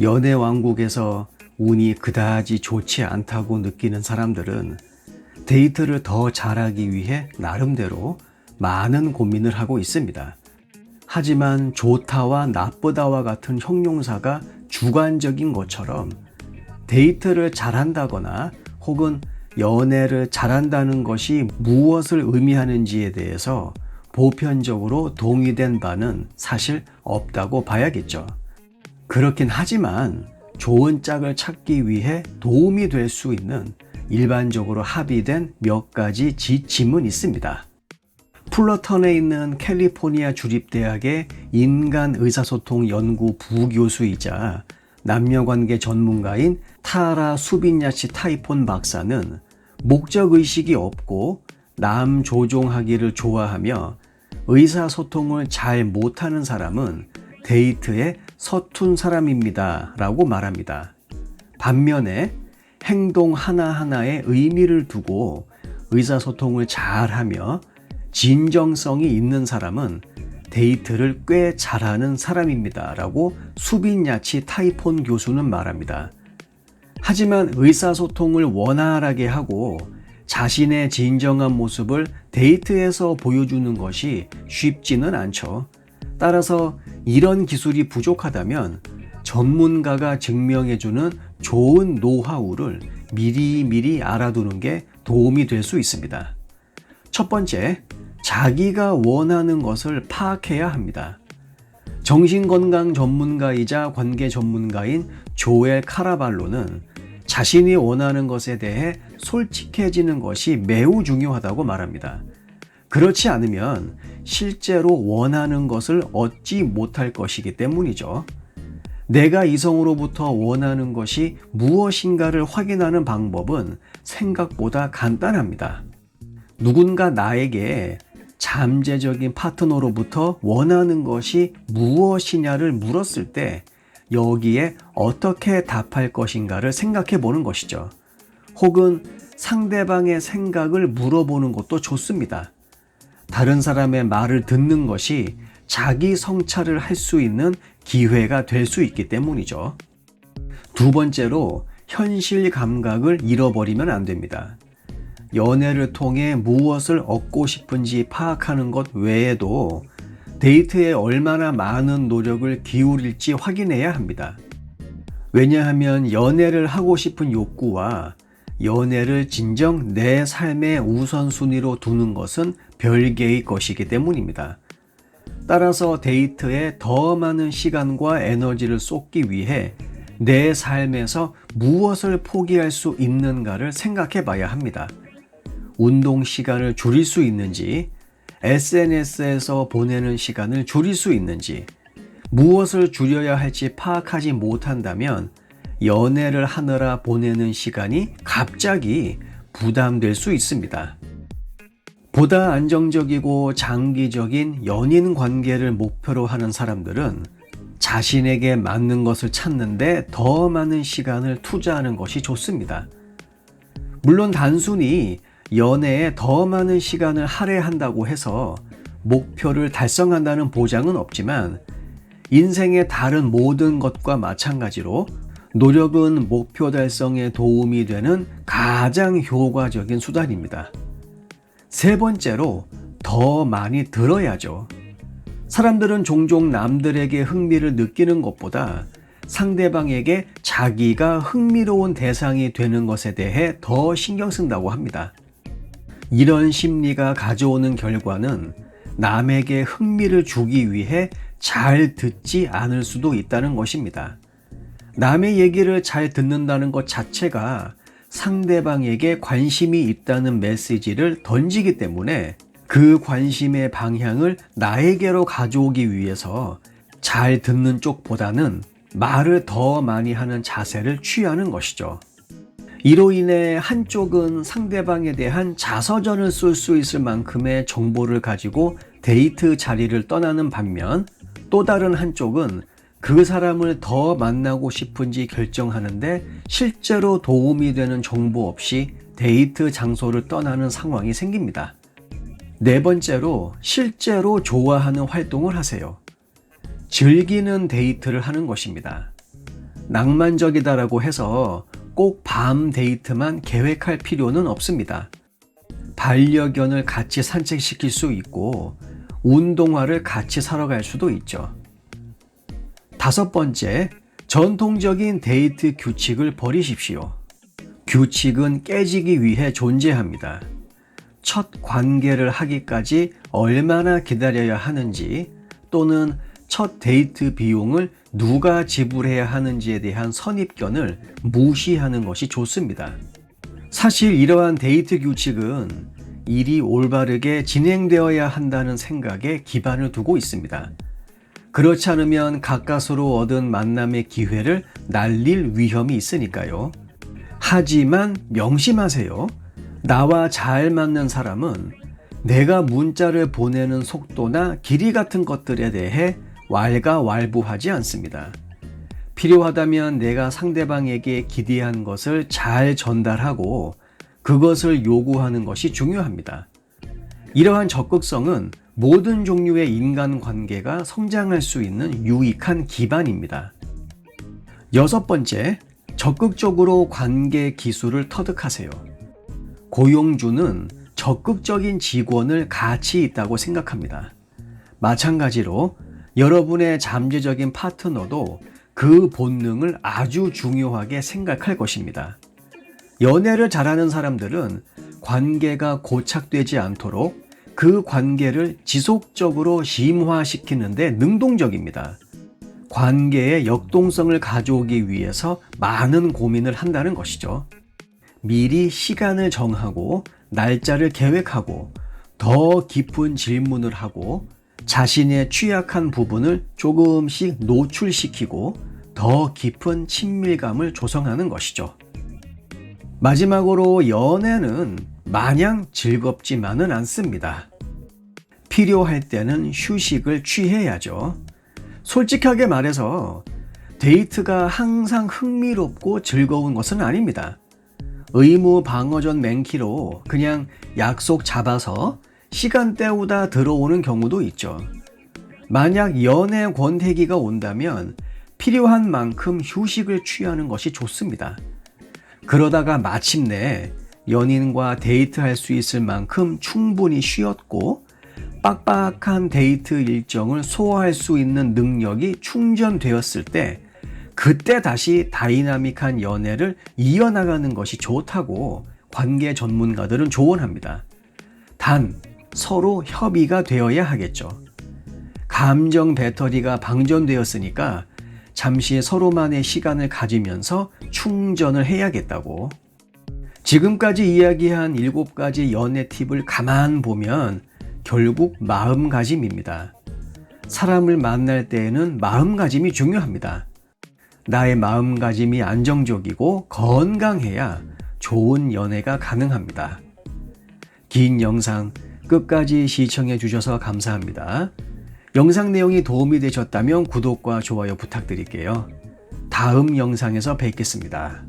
연애 왕국에서 운이 그다지 좋지 않다고 느끼는 사람들은 데이트를 더 잘하기 위해 나름대로 많은 고민을 하고 있습니다. 하지만 좋다와 나쁘다와 같은 형용사가 주관적인 것처럼 데이트를 잘한다거나 혹은 연애를 잘한다는 것이 무엇을 의미하는지에 대해서 보편적으로 동의된 바는 사실 없다고 봐야겠죠. 그렇긴 하지만 좋은 짝을 찾기 위해 도움이 될 수 있는 일반적으로 합의된 몇 가지 지침은 있습니다. 풀러턴에 있는 캘리포니아 주립대학의 인간 의사소통 연구 부교수이자 남녀관계 전문가인 타라 수빈야치 타이폰 박사는 목적의식이 없고 남 조종하기를 좋아하며 의사소통을 잘 못하는 사람은 데이트에 서툰 사람입니다. 라고 말합니다. 반면에 행동 하나하나에 의미를 두고 의사소통을 잘하며 진정성이 있는 사람은 데이트를 꽤 잘하는 사람입니다. 라고 수빈야치 타이폰 교수는 말합니다. 하지만 의사소통을 원활하게 하고 자신의 진정한 모습을 데이트에서 보여주는 것이 쉽지는 않죠. 따라서 이런 기술이 부족하다면 전문가가 증명해주는 좋은 노하우를 미리미리 알아두는 게 도움이 될 수 있습니다. 첫 번째, 자기가 원하는 것을 파악해야 합니다. 정신건강 전문가이자 관계 전문가인 조엘 카라발로는 자신이 원하는 것에 대해 솔직해지는 것이 매우 중요하다고 말합니다. 그렇지 않으면 실제로 원하는 것을 얻지 못할 것이기 때문이죠. 내가 이성으로부터 원하는 것이 무엇인가를 확인하는 방법은 생각보다 간단합니다. 누군가 나에게 잠재적인 파트너로부터 원하는 것이 무엇이냐를 물었을 때 여기에 어떻게 답할 것인가를 생각해 보는 것이죠. 혹은 상대방의 생각을 물어보는 것도 좋습니다. 다른 사람의 말을 듣는 것이 자기 성찰을 할 수 있는 기회가 될 수 있기 때문이죠. 두 번째로 현실 감각을 잃어버리면 안 됩니다. 연애를 통해 무엇을 얻고 싶은지 파악하는 것 외에도 데이트에 얼마나 많은 노력을 기울일지 확인해야 합니다. 왜냐하면 연애를 하고 싶은 욕구와 연애를 진정 내 삶의 우선순위로 두는 것은 별개의 것이기 때문입니다. 따라서 데이트에 더 많은 시간과 에너지를 쏟기 위해 내 삶에서 무엇을 포기할 수 있는가를 생각해 봐야 합니다. 운동 시간을 줄일 수 있는지, SNS에서 보내는 시간을 줄일 수 있는지, 무엇을 줄여야 할지 파악하지 못한다면 연애를 하느라 보내는 시간이 갑자기 부담될 수 있습니다. 보다 안정적이고 장기적인 연인 관계를 목표로 하는 사람들은 자신에게 맞는 것을 찾는데 더 많은 시간을 투자하는 것이 좋습니다. 물론 단순히 연애에 더 많은 시간을 할애한다고 해서 목표를 달성한다는 보장은 없지만 인생의 다른 모든 것과 마찬가지로 노력은 목표 달성에 도움이 되는 가장 효과적인 수단입니다. 세 번째로 더 많이 들어야죠. 사람들은 종종 남들에게 흥미를 느끼는 것보다 상대방에게 자기가 흥미로운 대상이 되는 것에 대해 더 신경 쓴다고 합니다. 이런 심리가 가져오는 결과는 남에게 흥미를 주기 위해 잘 듣지 않을 수도 있다는 것입니다. 남의 얘기를 잘 듣는다는 것 자체가 상대방에게 관심이 있다는 메시지를 던지기 때문에 그 관심의 방향을 나에게로 가져오기 위해서 잘 듣는 쪽보다는 말을 더 많이 하는 자세를 취하는 것이죠. 이로 인해 한쪽은 상대방에 대한 자서전을 쓸 수 있을 만큼의 정보를 가지고 데이트 자리를 떠나는 반면 또 다른 한쪽은 그 사람을 더 만나고 싶은지 결정하는데 실제로 도움이 되는 정보 없이 데이트 장소를 떠나는 상황이 생깁니다. 네 번째로 실제로 좋아하는 활동을 하세요. 즐기는 데이트를 하는 것입니다. 낭만적이다라고 해서 꼭 밤 데이트만 계획할 필요는 없습니다. 반려견을 같이 산책시킬 수 있고 운동화를 같이 사러 갈 수도 있죠. 다섯 번째, 전통적인 데이트 규칙을 버리십시오. 규칙은 깨지기 위해 존재합니다. 첫 관계를 하기까지 얼마나 기다려야 하는지 또는 첫 데이트 비용을 누가 지불해야 하는지에 대한 선입견을 무시하는 것이 좋습니다. 사실 이러한 데이트 규칙은 일이 올바르게 진행되어야 한다는 생각에 기반을 두고 있습니다. 그렇지 않으면 가까스로 얻은 만남의 기회를 날릴 위험이 있으니까요. 하지만 명심하세요. 나와 잘 맞는 사람은 내가 문자를 보내는 속도나 길이 같은 것들에 대해 왈가왈부하지 않습니다. 필요하다면 내가 상대방에게 기대한 것을 잘 전달하고 그것을 요구하는 것이 중요합니다. 이러한 적극성은 모든 종류의 인간 관계가 성장할 수 있는 유익한 기반입니다. 여섯 번째, 적극적으로 관계 기술을 터득하세요. 고용주는 적극적인 직원을 가치 있다고 생각합니다. 마찬가지로 여러분의 잠재적인 파트너도 그 본능을 아주 중요하게 생각할 것입니다. 연애를 잘하는 사람들은 관계가 고착되지 않도록 그 관계를 지속적으로 심화시키는데 능동적입니다. 관계의 역동성을 가져오기 위해서 많은 고민을 한다는 것이죠. 미리 시간을 정하고 날짜를 계획하고 더 깊은 질문을 하고 자신의 취약한 부분을 조금씩 노출시키고 더 깊은 친밀감을 조성하는 것이죠. 마지막으로 연애는 마냥 즐겁지만은 않습니다. 필요할 때는 휴식을 취해야죠. 솔직하게 말해서 데이트가 항상 흥미롭고 즐거운 것은 아닙니다. 의무 방어전 맹키로 그냥 약속 잡아서 시간 때우다 들어오는 경우도 있죠. 만약 연애 권태기가 온다면 필요한 만큼 휴식을 취하는 것이 좋습니다. 그러다가 마침내 연인과 데이트할 수 있을 만큼 충분히 쉬었고 빡빡한 데이트 일정을 소화할 수 있는 능력이 충전되었을 때 그때 다시 다이나믹한 연애를 이어나가는 것이 좋다고 관계 전문가들은 조언합니다. 단 서로 협의가 되어야 하겠죠. 감정 배터리가 방전되었으니까 잠시 서로만의 시간을 가지면서 충전을 해야겠다고. 지금까지 이야기한 7가지 연애 팁을 가만 보면 결국 마음가짐입니다. 사람을 만날 때에는 마음가짐이 중요합니다. 나의 마음가짐이 안정적이고 건강해야 좋은 연애가 가능합니다. 긴 영상 끝까지 시청해 주셔서 감사합니다. 영상 내용이 도움이 되셨다면 구독과 좋아요 부탁드릴게요. 다음 영상에서 뵙겠습니다.